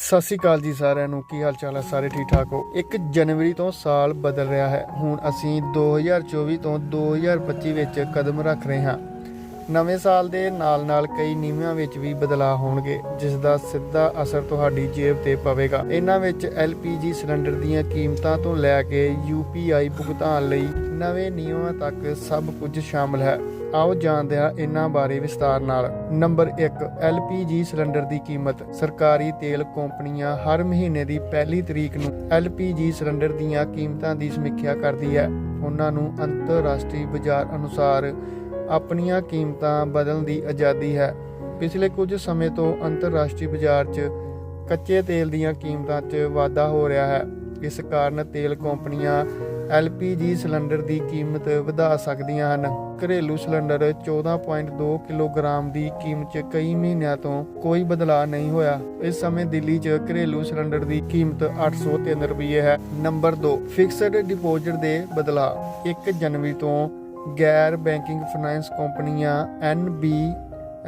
ਸਤਿ ਸ਼੍ਰੀ ਅਕਾਲ ਜੀ ਸਾਰਿਆਂ ਨੂੰ, ਕੀ ਹਾਲ ਚਾਲ ਹੈ? ਸਾਰੇ ਠੀਕ ਠਾਕ ਹੋ? 1 ਜਨਵਰੀ ਤੋਂ ਸਾਲ ਬਦਲ ਰਿਹਾ ਹੈ। ਹੁਣ ਅਸੀਂ 2024 ਤੋਂ 2025 ਵਿੱਚ ਕਦਮ ਰੱਖ ਰਹੇ ਹਾਂ। ਨਵੇਂ ਸਾਲ ਦੇ ਨਾਲ-ਨਾਲ ਕਈ ਨਿਯਮਾਂ ਵਿੱਚ ਵੀ ਬਦਲਾਅ ਹੋਣਗੇ, ਜਿਸ ਦਾ ਸਿੱਧਾ ਅਸਰ ਤੁਹਾਡੀ ਜੇਬ ਤੇ ਪਵੇਗਾ। ਇਹਨਾਂ ਵਿੱਚ LPG ਸਿਲੰਡਰ ਦੀਆਂ ਕੀਮਤਾਂ ਤੋਂ ਲੈ ਕੇ UPI ਭੁਗਤਾਨ ਲਈ ਨਵੇਂ ਨਿਯਮਾਂ ਤੱਕ ਸਭ ਕੁਝ ਸ਼ਾਮਲ ਹੈ। ਆਓ ਜਾਣਦੇ ਹਾਂ ਇਹਨਾਂ ਬਾਰੇ ਵਿਸਤਾਰ ਨਾਲ। ਨੰਬਰ 1 LPG ਸਿਲੰਡਰ ਦੀ ਕੀਮਤ। ਸਰਕਾਰੀ ਤੇਲ ਕੰਪਨੀਆਂ ਹਰ ਮਹੀਨੇ ਦੀ ਪਹਿਲੀ ਤਰੀਕ ਨੂੰ LPG ਸਿਲੰਡਰ ਦੀਆਂ ਕੀਮਤਾਂ ਦੀ ਸਮੀਖਿਆ ਕਰਦੀ ਹੈ। ਉਹਨਾਂ ਨੂੰ ਅੰਤਰਰਾਸ਼ਟਰੀ ਬਾਜ਼ਾਰ ਅਨੁਸਾਰ ਆਪਣੀਆਂ ਕੀਮਤਾਂ ਬਦਲਣ ਦੀ ਆਜ਼ਾਦੀ ਹੈ। ਪਿਛਲੇ ਕੁਝ ਸਮੇਂ ਤੋਂ ਅੰਤਰਰਾਸ਼ਟਰੀ ਬਾਜ਼ਾਰ 'ਚ ਕੱਚੇ ਤੇਲ ਦੀਆਂ ਕੀਮਤਾਂ 'ਚ ਵਾਧਾ ਹੋ ਰਿਹਾ ਹੈ। ਇਸ ਕਾਰਨ ਤੇਲ ਕੰਪਨੀਆਂ LPG ਸਿਲੰਡਰ ਦੀ ਕੀਮਤ ਵਧਾ ਸਕਦੀਆਂ ਹਨ। ਘਰੇਲੂ ਸਿਲੰਡਰ 14.2 ਕਿਲੋਗ੍ਰਾਮ ਦੀ ਕੀਮਤ 'ਚ ਕਈ ਮਹੀਨਿਆਂ ਤੋਂ ਕੋਈ ਬਦਲਾਅ ਨਹੀਂ ਹੋਇਆ। ਇਸ ਸਮੇਂ ਦਿੱਲੀ 'ਚ ਘਰੇਲੂ ਸਿਲੰਡਰ ਦੀ ਕੀਮਤ 803 ਰੁਪਏ ਹੈ। ਨੰਬਰ 2 ਫਿਕਸਡ ਡਿਪੋਜ਼ਿਟ ਦੇ ਬਦਲਾਅ। 1 ਜਨਵਰੀ ਤੋਂ ਗੈਰ ਬੈਂਕਿੰਗ ਫਾਈਨੈਂਸ ਕੰਪਨੀਆਂ NB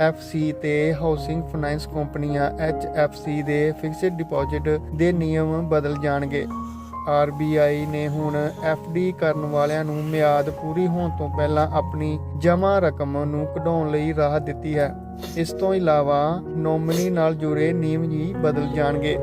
FC ਤੇ ਹਾਊਸਿੰਗ ਫਾਈਨੈਂਸ ਕੰਪਨੀਆਂ HFC ਦੇ ਫਿਕਸਡ ਡਿਪੋਜ਼ਿਟ ਦੇ ਨਿਯਮ ਬਦਲ ਜਾਣਗੇ। RBI ਨੇ ਹੁਣ FD ਕਰਨ ਵਾਲਿਆਂ ਨੂੰ ਮਿਆਦ ਪੂਰੀ ਹੋਣ ਤੋਂ ਪਹਿਲਾਂ ਆਪਣੀ ਜਮ੍ਹਾਂ ਰਕਮ ਨੂੰ ਕਢਾਉਣ ਲਈ ਰਾਹਤ ਦਿੱਤੀ ਹੈ। ਇਸ ਤੋਂ ਇਲਾਵਾ ਨੋਮਨੀ ਨਾਲ ਜੁੜੇ ਨਿਯਮ ਵੀ ਬਦਲ ਜਾਣਗੇ।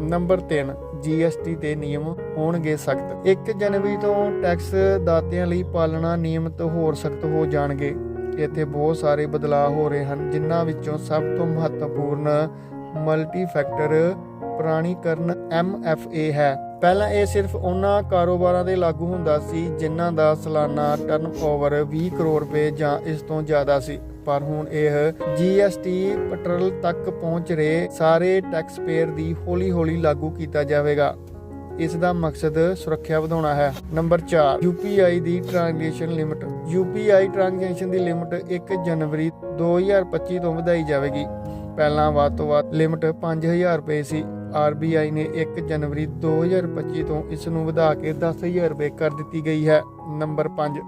ਨੰਬਰ 3 GST ਤੇ ਨਿਯਮ ਹੋਣਗੇ ਸਖਤ। 1 ਜਨਵਰੀ ਤੋਂ ਟੈਕਸ ਦਾਤਿਆਂ ਲਈ ਪਾਲਣਾ ਨਿਯਮਤ ਹੋਰ ਸਖਤ ਹੋ ਜਾਣਗੇ। ਇੱਥੇ ਬਹੁਤ ਸਾਰੇ ਬਦਲਾਅ ਹੋ ਰਹੇ ਹਨ, ਜਿਨ੍ਹਾਂ ਵਿੱਚੋਂ ਸਭ ਤੋਂ ਮਹੱਤਵਪੂਰਨ ਮਲਟੀ ਫੈਕਟਰ ਪ੍ਰਾਣੀਕਰਨ MFA ਹੈ। ਪਹਿਲਾਂ ਇਹ ਸਿਰਫ ਉਹਨਾਂ ਕਾਰੋਬਾਰਾਂ ਦੇ ਲਾਗੂ ਹੁੰਦਾ ਸੀ ਜਿਨ੍ਹਾਂ ਦਾ ਸਾਲਾਨਾ ਟਰਨਓਵਰ 20 ਕਰੋੜ ਰੁਪਏ ਜਾਂ ਇਸ ਤੋਂ ਜ਼ਿਆਦਾ ਸੀ। ਪਰ ਹੁਣ ਇਹ GST ਪੈਟਰਲ ਤੱਕ ਪਹੁੰਚ ਰਹੇ ਸਾਰੇ ਟੈਕਸ ਪੇਅਰ ਦੀ ਹੌਲੀ-ਹੌਲੀ ਲਾਗੂ ਕੀਤਾ ਜਾਵੇਗਾ। ਇਸ ਦਾ ਮਕਸਦ ਸੁਰੱਖਿਆ ਵਧਾਉਣਾ ਹੈ। ਨੰਬਰ 4 UPI ਦੀ ਟ੍ਰਾਂਜੈਕਸ਼ਨ ਲਿਮਟ UPI ਟ੍ਰਾਂਜੈਕਸ਼ਨ ਦੀ ਲਿਮਟ 1 ਜਨਵਰੀ 2025 ਤੋਂ ਵਧਾਈ ਜਾਵੇਗੀ। ਪਹਿਲਾਂ ਵੱਧ ਤੋਂ ਵੱਧ ਲਿਮਟ 5000 ਰੁਪਏ ਸੀ। RBI ਨੇ 1 ਜਨਵਰੀ 2025 ਤੋਂ ਇਸ ਨੂੰ ਵਧਾ ਕੇ 10000 ਰੁਪਏ ਕਰ ਦਿੱਤੀ ਗਈ ਹੈ। ਨੰਬਰ 5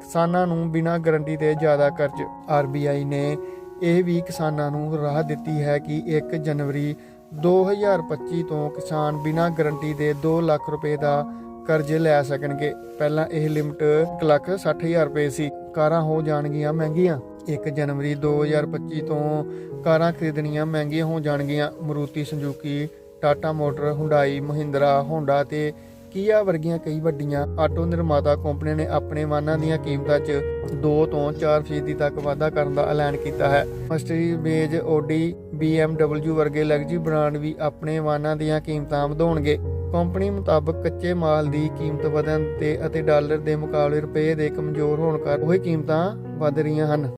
ਕਿਸਾਨਾਂ ਨੂੰ ਬਿਨਾਂ ਗਾਰੰਟੀ ਦੇ ਜ਼ਿਆਦਾ ਕਰਜ਼। RBI ਨੇ ਇਹ ਵੀ ਕਿਸਾਨਾਂ ਨੂੰ ਰਾਹ ਦਿੱਤੀ ਹੈ ਕਿ 1 ਜਨਵਰੀ 2025 ਤੋਂ ਕਿਸਾਨ ਬਿਨਾਂ ਗਾਰੰਟੀ ਦੇ 2 ਲੱਖ ਰੁਪਏ ਦਾ ਕਰਜ਼ ਲੈ ਸਕਣਗੇ। ਪਹਿਲਾਂ ਇਹ ਲਿਮਟ 1 ਲੱਖ 60000 ਰੁਪਏ ਸੀ। ਕਾਰਾਂ ਹੋ ਜਾਣਗੀਆਂ ਮਹਿੰਗੀਆਂ। 1 ਜਨਵਰੀ 2025 ਤੋਂ ਕਾਰਾਂ ਖਰੀਦਣੀਆਂ ਮਹਿੰਗੀਆਂ ਹੋ ਜਾਣਗੀਆਂ। Maruti Suzuki, Tata Motor, Hyundai, Mahindra, Honda ਤੇ ਕੀਆ ਵਰਗੀਆਂ ਕਈ ਵੱਡੀਆਂ ਆਟੋ ਨਿਰਮਾਤਾ ਕੰਪਨੀਆਂ ਨੇ ਆਪਣੇ ਵਾਹਨਾਂ ਦੀਆਂ ਕੀਮਤਾਂ 'ਚ 2 ਤੋਂ 4% ਤੱਕ ਵਾਧਾ ਕਰਨ ਦਾ ਐਲਾਨ ਕੀਤਾ ਹੈ। ਮਸਟਰੀ ਬੇਜ ਓਡੀ BMW ਵਰਗੇ ਲਗਜ਼ਰੀ ਬ੍ਰਾਂਡ ਵੀ ਆਪਣੇ ਵਾਹਨਾਂ ਦੀਆਂ ਕੀਮਤਾਂ ਵਧਾਉਣਗੇ। ਕੰਪਨੀ ਮੁਤਾਬਕ ਕੱਚੇ ਮਾਲ ਦੀ ਕੀਮਤ ਵਧਣ ਤੇ ਅਤੇ ਡਾਲਰ ਦੇ ਮੁਕਾਬਲੇ ਰੁਪਏ ਦੇ ਕਮਜ਼ੋਰ ਹੋਣ ਕਾਰਨ ਉਹ ਕੀਮਤਾਂ ਵਧ ਰਹੀਆਂ ਹਨ।